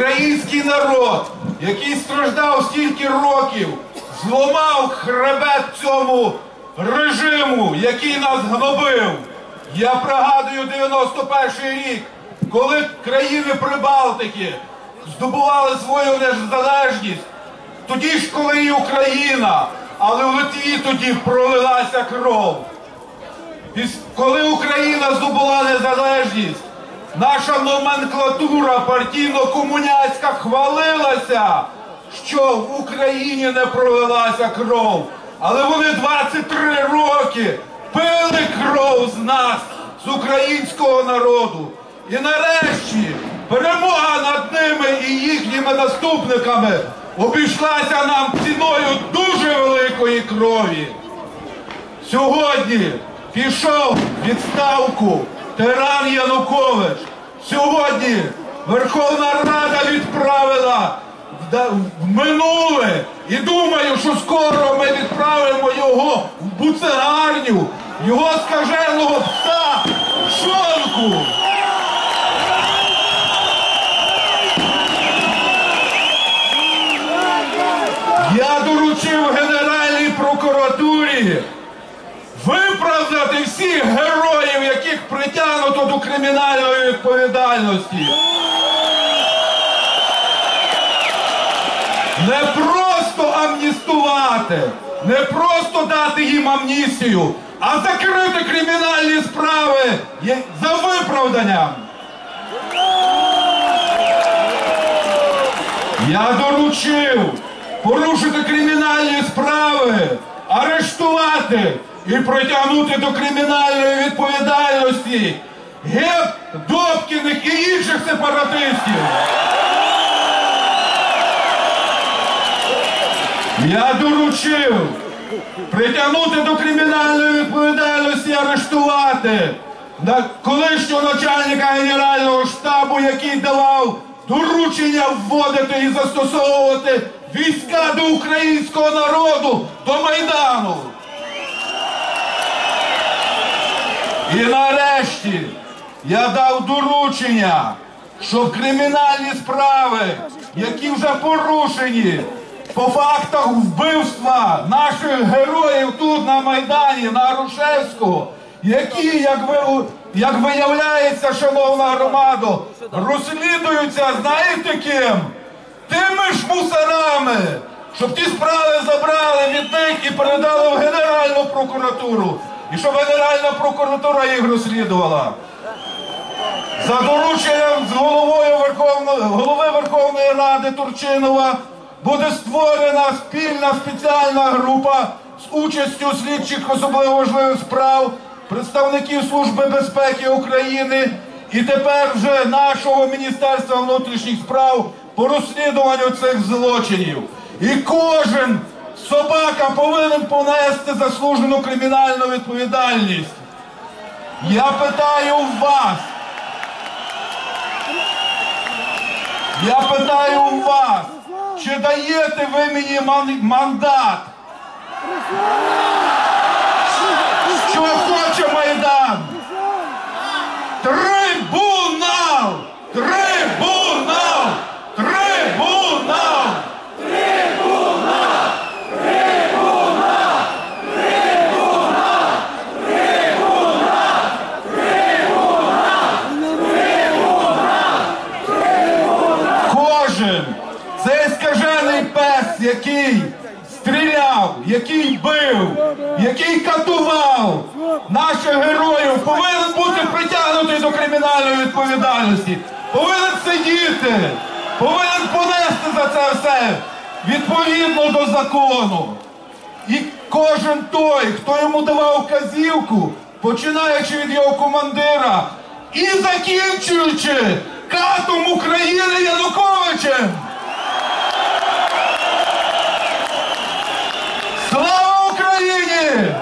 український народ, який страждав стільки років, зламав хребет цьому режиму, який нас гнобив. Я пригадую 91 рік, коли країни Прибалтики здобували свою незалежність. Тоді ж, коли і Україна, але в Литві тоді пролилася кров. Коли Україна здобула незалежність, наша номенклатура партійно-комуняцька хвалилася, що в Україні не пролилася кров. Але вони 23 роки пили кров з нас, з українського народу. І нарешті перемога над ними і їхніми наступниками обійшлася нам ціною дуже великої крові. Сьогодні пішов відставку тиран Янукович. Сьогодні Верховна Рада відправила в минуле. І думаю, що скоро ми відправимо його в буцегарню, його скаженого пса Шонку. Я доручив Генеральній прокуратурі виправдати всіх героїв, яких притягнуто до кримінальної відповідальності. Не просто амністувати, не просто дати їм амністію, а закрити кримінальні справи за виправданням. Я доручив порушити кримінальні справи, арештувати і притягнути до кримінальної відповідальності геп, Добкіних і інших сепаратистів. Я доручив притягнути до кримінальної відповідальності, арештувати на колишнього начальника Генерального штабу, який давав доручення вводити і застосовувати війська до українського народу, до Майдану. І нарешті я дав доручення, щоб кримінальні справи, які вже порушені по фактах вбивства наших героїв тут на Майдані, на Арушевського, які, як ви як виявляється, шановна громада, розслідуються, знаєте ким? Тими ж мусорами, щоб ті справи забрали від них і передали в Генеральну прокуратуру. І щоб Генеральна прокуратура їх розслідувала. За дорученням з головою Верховної, голови Верховної Ради Турчинова буде створена спільна спеціальна група з участю слідчих особливо важливих справ, представників Служби безпеки України і тепер вже нашого Міністерства внутрішніх справ по розслідуванню цих злочинів. І кожен собака повинен понести заслужену кримінальну відповідальність. Я питаю вас. Я питаю вас, чи даєте ви мені ман- мандат? Що хоче Майдан? Трибунал! Кожен. Цей скажений пес, який стріляв, який бив, який катував. Наших героїв, повинен бути притягнутий до кримінальної відповідальності, повинен сидіти, повинен понести за це все відповідно до закону. І кожен той, хто йому давав вказівку, починаючи від його командира і закінчуючи катом України Януковичем! Слава Україні!